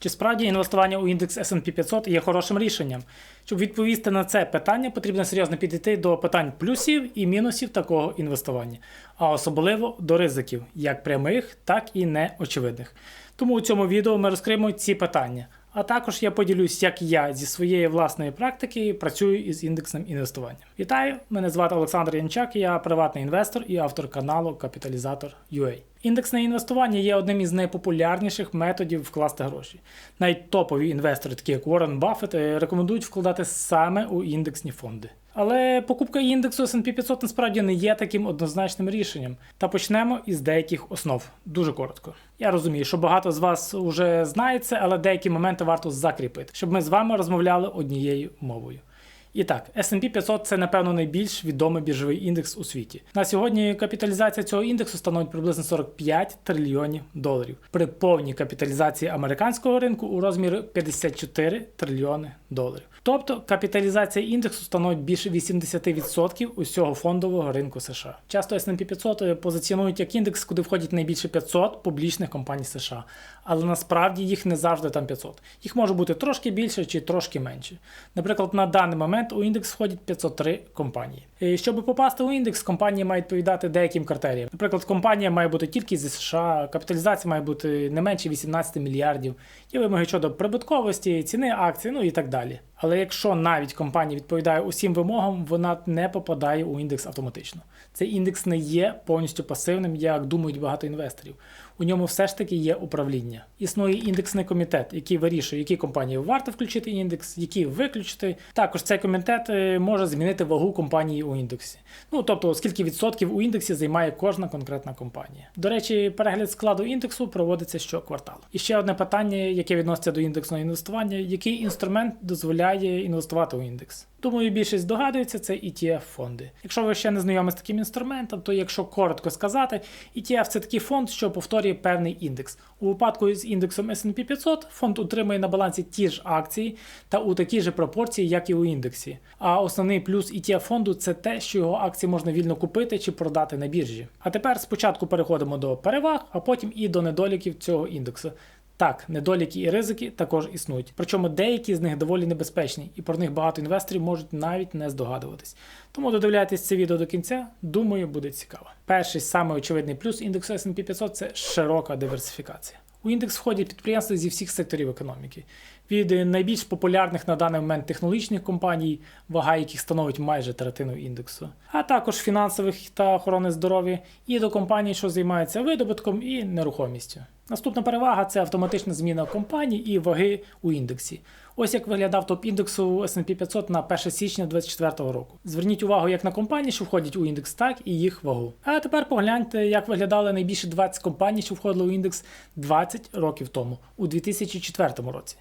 Чи справді інвестування у індекс S&P 500 є хорошим рішенням? Щоб відповісти на це питання, потрібно серйозно підійти до питань плюсів і мінусів такого інвестування, а особливо до ризиків, як прямих, так і неочевидних. Тому у цьому відео ми розкриємо ці питання. А також я поділюсь, як я зі своєї власної практики працюю із індексним інвестуванням. Вітаю! Мене звати Олександр Янчак, я приватний інвестор і автор каналу Капіталізатор UA. Індексне інвестування є одним із найпопулярніших методів вкласти гроші. Навіть топові інвестори, такі як Уоррен Баффет, рекомендують вкладати саме у індексні фонди. Але покупка індексу S&P 500 насправді не є таким однозначним рішенням. Та почнемо із деяких основ. Дуже коротко. Я розумію, що багато з вас вже знає це, але деякі моменти варто закріпити, щоб ми з вами розмовляли однією мовою. І так, S&P 500 це напевно найбільш відомий біржовий індекс у світі. На сьогодні капіталізація цього індексу становить приблизно 45 трильйонів доларів. При повній капіталізації американського ринку у розмірі 54 трильйони доларів. Тобто капіталізація індексу становить більше 80% усього фондового ринку США. Часто S&P 500 позиціонують як індекс, куди входять найбільше 500 публічних компаній США, але насправді їх не завжди там 500. Їх може бути трошки більше чи трошки менше. Наприклад, на даний момент у індекс входять 503 компанії. І щоб попасти у індекс, компанії мають відповідати деяким критеріям. Наприклад, компанія має бути тільки зі США, капіталізація має бути не менше 18 мільярдів, є вимоги щодо прибутковості, ціни акцій, ну і так далі. Але якщо навіть компанія відповідає усім вимогам, вона не попадає у індекс автоматично. Цей індекс не є повністю пасивним, як думають багато інвесторів. У ньому все ж таки є управління. Існує індексний комітет, який вирішує, які компанії варто включити індекс, які виключити. Також цей комітет е, може змінити вагу компанії у індексі. Ну тобто, скільки відсотків у індексі займає кожна конкретна компанія. До речі, перегляд складу індексу проводиться щокварталу. І ще одне питання, яке відноситься до індексного інвестування: який інструмент дозволяє інвестувати у індекс? Думаю, більшість здогадується, це ETF фонди. Якщо ви ще не знайомі з таким інструментом, то якщо коротко сказати, ETF це такий фонд, що повторює певний індекс. У випадку з індексом S&P 500 фонд утримує на балансі ті ж акції та у такій же пропорції, як і у індексі. А основний плюс ETF фонду це те, що його акції можна вільно купити чи продати на біржі. А тепер спочатку переходимо до переваг, а потім і до недоліків цього індексу. Так, недоліки і ризики також існують. Причому деякі з них доволі небезпечні, і про них багато інвесторів можуть навіть не здогадуватись. Тому додивляйтесь це відео до кінця, думаю, буде цікаво. Перший самий очевидний плюс індексу S&P 500 це широка диверсифікація. У індекс входять підприємства зі всіх секторів економіки. Від найбільш популярних на даний момент технологічних компаній, вага яких становить майже третину індексу, а також фінансових та охорони здоров'я, і до компаній, що займаються видобутком і нерухомістю. Наступна перевага це автоматична зміна компаній і ваги у індексі. Ось як виглядав топ індексу S&P 500 на 1 січня 2024 року. Зверніть увагу як на компанії, що входять у індекс, так і їх вагу. А тепер погляньте, як виглядали найбільше 20 компаній, що входили у індекс 20 років тому, у 2004 році.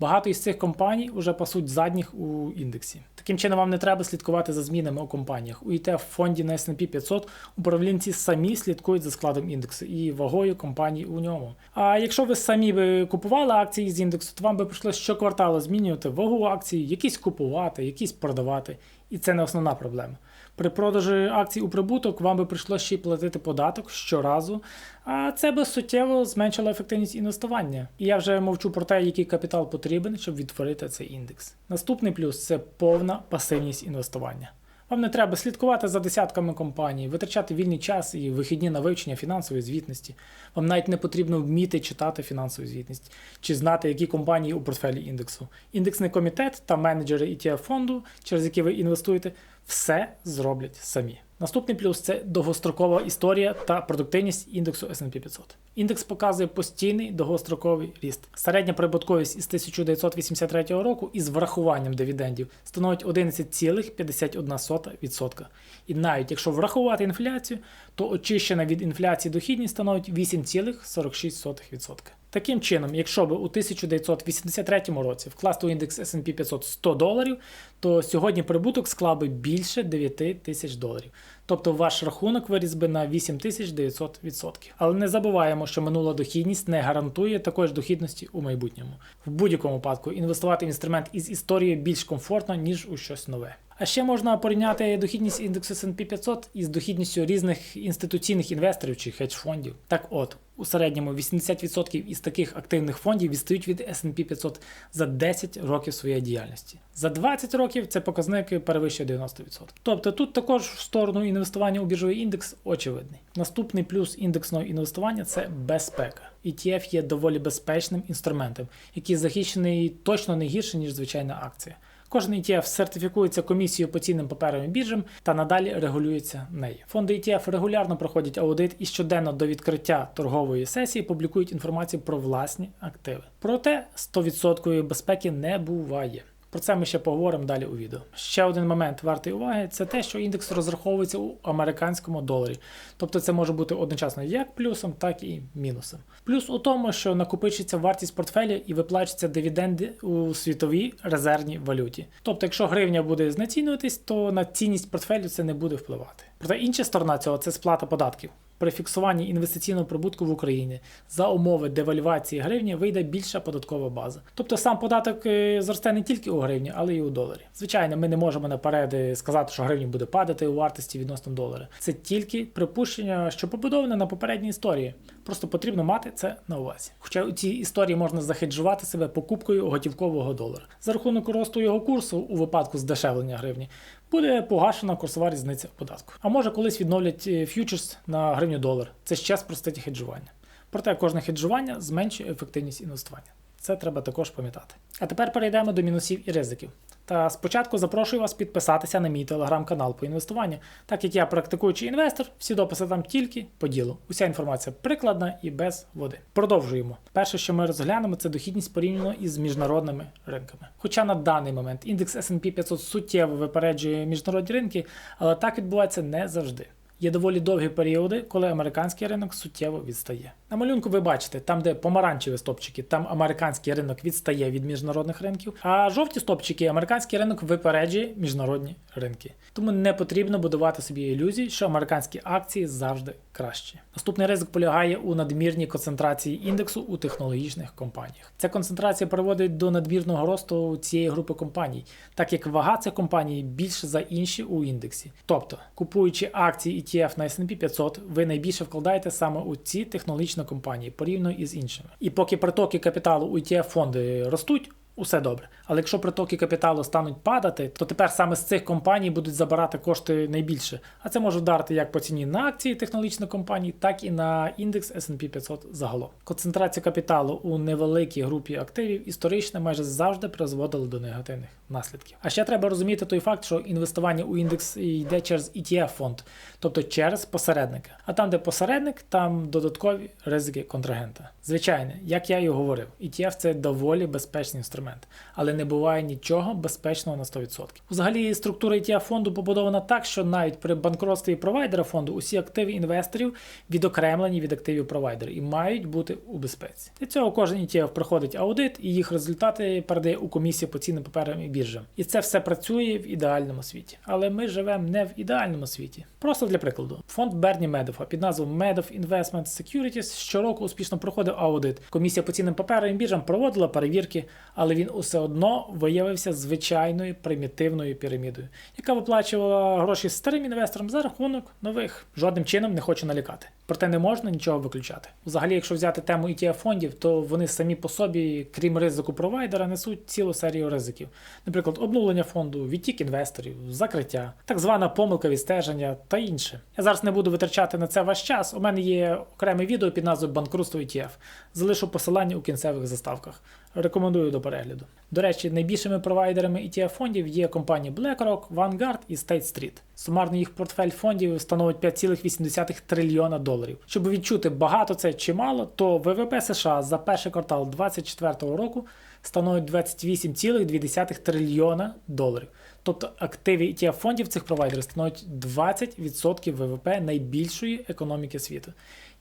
Багато із цих компаній вже пасуть задніх у індексі. Таким чином, вам не треба слідкувати за змінами у компаніях. У ETF фонді на S&P 500 управлінці самі слідкують за складом індексу і вагою компаній у ньому. А якщо ви самі би купували акції з індексу, то вам би прийшлося щокварталу змінювати вагу акцій, якісь купувати, якісь продавати. І це не основна проблема. При продажі акцій у прибуток вам би прийшлося ще й платити податок щоразу, а це би суттєво зменшило ефективність інвестування. І я вже мовчу про те, який капітал потрібен, щоб відтворити цей індекс. Наступний плюс це повна пасивність інвестування. Вам не треба слідкувати за десятками компаній, витрачати вільний час і вихідні на вивчення фінансової звітності. Вам навіть не потрібно вміти читати фінансову звітність чи знати, які компанії у портфелі індексу. Індексний комітет та менеджери ETF фонду, через які ви інвестуєте, все зроблять самі. Наступний плюс це довгострокова історія та продуктивність індексу S&P 500. Індекс показує постійний довгостроковий ріст. Середня прибутковість із 1983 року із врахуванням дивідендів становить 11,51%. І навіть якщо врахувати інфляцію, то очищена від інфляції дохідність становить 8,46%. Таким чином, якщо б у 1983 році вкласти у індекс S&P 500 100 доларів, то сьогодні прибуток склав би більше 9 тисяч доларів. Тобто ваш рахунок виріс би на 8900%. Але не забуваємо, що минула дохідність не гарантує такої ж дохідності у майбутньому. В будь-якому випадку інвестувати в інструмент із історією більш комфортно, ніж у щось нове. А ще можна порівняти дохідність індексу S&P 500 із дохідністю різних інституційних інвесторів чи хедж-фондів. Так от, у середньому 80% із таких активних фондів відстають від S&P 500 за 10 років своєї діяльності. За 20 років це показник перевищує 90%. Тобто тут також в сторону інвестування у біржовий індекс очевидний. Наступний плюс індексного інвестування це безпека. ETF є доволі безпечним інструментом, який захищений точно не гірше, ніж звичайна акція. Кожен ETF сертифікується комісією по цінним паперам і біржам та надалі регулюється нею. Фонди ETF регулярно проходять аудит і щоденно до відкриття торгової сесії публікують інформацію про власні активи. Проте 100% безпеки не буває. Про це ми ще поговоримо далі у відео. Ще один момент вартий уваги це те, що індекс розраховується у американському доларі. Тобто це може бути одночасно як плюсом, так і мінусом. Плюс у тому, що накопичиться вартість портфеля і виплачуються дивіденди у світовій резервній валюті. Тобто, якщо гривня буде знецінюватись, то на цінність портфелю це не буде впливати. Проте інша сторона цього це сплата податків. При фіксуванні інвестиційного прибутку в Україні за умови девальвації гривні вийде більша податкова база. Тобто сам податок е, зросте не тільки у гривні, але й у доларі. Звичайно, ми не можемо наперед е, сказати, що гривня буде падати у вартості відносно долара. Це тільки припущення, що побудоване на попередній історії. Просто потрібно мати це на увазі. Хоча у цій історії можна захеджувати себе покупкою готівкового долара. За рахунок росту його курсу у випадку здешевлення гривні буде погашена курсова різниця податку. А може колись відновлять е, ф'ючерс на гривню долар. Це ще спростить хеджування. Проте кожне хеджування зменшує ефективність інвестування. Це треба також пам'ятати. А тепер перейдемо до мінусів і ризиків. Та спочатку запрошую вас підписатися на мій телеграм-канал по інвестуванню, так як я практикуючий інвестор, всі дописи там тільки по ділу. Уся інформація прикладна і без води. Продовжуємо. Перше, що ми розглянемо, це дохідність порівняно із міжнародними ринками. Хоча на даний момент індекс S&P 500 суттєво випереджує міжнародні ринки, але так відбувається не завжди. Є доволі довгі періоди, коли американський ринок суттєво відстає. На малюнку ви бачите, там, де помаранчеві стопчики, там американський ринок відстає від міжнародних ринків, а жовті стопчики американський ринок випереджує міжнародні ринки. Тому не потрібно будувати собі ілюзії, що американські акції завжди кращі. Наступний ризик полягає у надмірній концентрації індексу у технологічних компаніях. Ця концентрація приводить до надмірного росту цієї групи компаній, так як вага цих компаній більше за інші у індексі. Тобто, купуючи акції ETF на S&P 500, ви найбільше вкладаєте саме у ці технологічні компанії порівняно із іншими. І поки притоки капіталу у ETF фонди ростуть. Усе добре. Але якщо притоки капіталу стануть падати, то тепер саме з цих компаній будуть забирати кошти найбільше. А це може вдарити як по ціні на акції технологічних компаній, так і на індекс S&P 500 загалом. Концентрація капіталу у невеликій групі активів історично майже завжди призводила до негативних наслідків. А ще треба розуміти той факт, що інвестування у індекс йде через ETF фонд, тобто через посередника. А там, де посередник, там додаткові ризики контрагента. Звичайно, як я і говорив, ETF це доволі безпечний інструмент але не буває нічого безпечного на 100%. Взагалі, структура ETF фонду побудована так, що навіть при банкротстві провайдера фонду усі активи інвесторів відокремлені від активів провайдера і мають бути у безпеці. Для цього кожен ETF проходить аудит і їх результати передає у комісію по цінним паперам і біржам. І це все працює в ідеальному світі. Але ми живемо не в ідеальному світі. Просто для прикладу, фонд Берні Медофа під назвою Madoff Investment Securities щороку успішно проходив аудит. Комісія по цінним паперам і біржам проводила перевірки, але він усе одно виявився звичайною примітивною пірамідою, яка виплачувала гроші старим інвесторам за рахунок нових. Жодним чином не хочу налякати. Проте не можна нічого виключати. Взагалі, якщо взяти тему ETF фондів, то вони самі по собі, крім ризику провайдера, несуть цілу серію ризиків. Наприклад, обнулення фонду, відтік інвесторів, закриття, так звана помилка відстеження та інше. Я зараз не буду витрачати на це ваш час. У мене є окреме відео під назвою Банкрутство ETF. Залишу посилання у кінцевих заставках. Рекомендую до перегляду. До речі, найбільшими провайдерами ETF фондів є компанії BlackRock, Vanguard і State Street. Сумарно їх портфель фондів становить 5,8 трильйона доларів. Щоб відчути багато це чи мало, то ВВП США за перший квартал 2024 року становить 28,2 трильйона доларів. Тобто активи ETF фондів цих провайдерів становить 20% ВВП найбільшої економіки світу.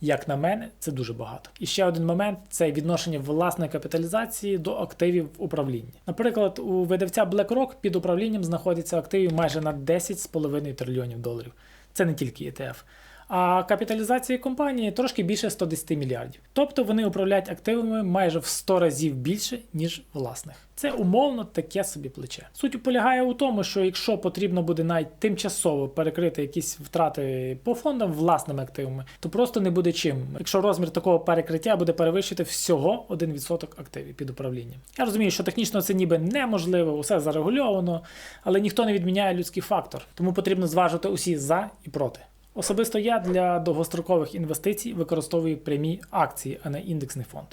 Як на мене, це дуже багато. І ще один момент це відношення власної капіталізації до активів управління. Наприклад, у видавця BlackRock під управлінням знаходяться активів майже на 10,5 трильйонів доларів. Це не тільки ETF. А капіталізація компанії трошки більше 110 мільярдів. Тобто вони управляють активами майже в 100 разів більше, ніж власних. Це умовно таке собі плече. Суть полягає у тому, що якщо потрібно буде навіть тимчасово перекрити якісь втрати по фондам власними активами, то просто не буде чим, якщо розмір такого перекриття буде перевищити всього 1% активів під управлінням. Я розумію, що технічно це ніби неможливо, усе зарегульовано, але ніхто не відміняє людський фактор, тому потрібно зважити усі за і проти. Особисто я для довгострокових інвестицій використовую прямі акції, а не індексний фонд.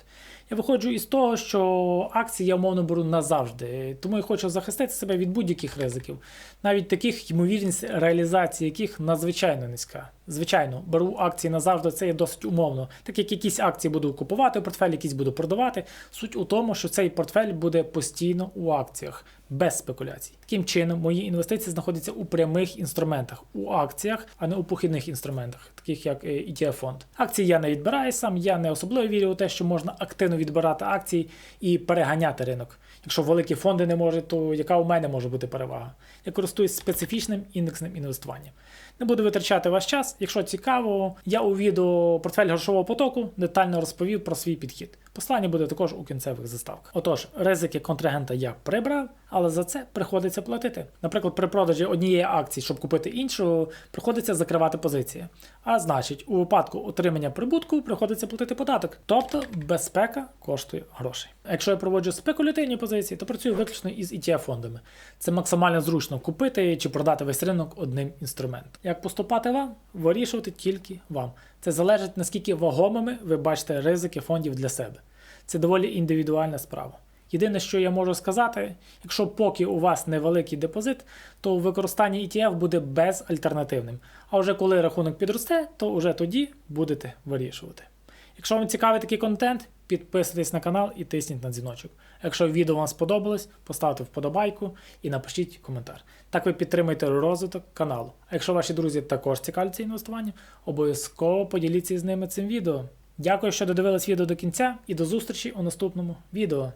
Я виходжу із того, що акції я умовно беру назавжди, тому я хочу захистити себе від будь-яких ризиків, навіть таких ймовірність реалізації яких надзвичайно низька. Звичайно, беру акції назавжди, це є досить умовно. Так як якісь акції буду купувати портфель, якісь буду продавати. Суть у тому, що цей портфель буде постійно у акціях, без спекуляцій. Таким чином, мої інвестиції знаходяться у прямих інструментах, у акціях, а не у похідних інструментах, таких як е, ETF фонд. Акції я не відбираю сам, я не особливо вірю у те, що можна активно відбирати акції і переганяти ринок. Якщо великі фонди не можуть, то яка у мене може бути перевага? Я користуюсь специфічним індексним інвестуванням. Не буду витрачати ваш час. Якщо цікаво, я у відео портфель грошового потоку детально розповів про свій підхід. Послання буде також у кінцевих заставках. Отож, ризики контрагента я прибрав, але за це приходиться платити. Наприклад, при продажі однієї акції, щоб купити іншу, приходиться закривати позиції. А значить, у випадку отримання прибутку приходиться платити податок. Тобто безпека коштує грошей. Якщо я проводжу спекулятивні позиції, то працюю виключно із ETF фондами. Це максимально зручно купити чи продати весь ринок одним інструментом. Як поступати вам, вирішувати тільки вам. Це залежить наскільки вагомими ви бачите ризики фондів для себе. Це доволі індивідуальна справа. Єдине, що я можу сказати, якщо поки у вас невеликий депозит, то використання ETF буде безальтернативним. А вже коли рахунок підросте, то вже тоді будете вирішувати. Якщо вам цікавий такий контент, підписуйтесь на канал і тисніть на дзвіночок. Якщо відео вам сподобалось, поставте вподобайку і напишіть коментар. Так ви підтримуєте розвиток каналу. А якщо ваші друзі також цікавляться інвестуванням, обов'язково поділіться з ними цим відео. Дякую, що додивились відео до кінця і до зустрічі у наступному відео.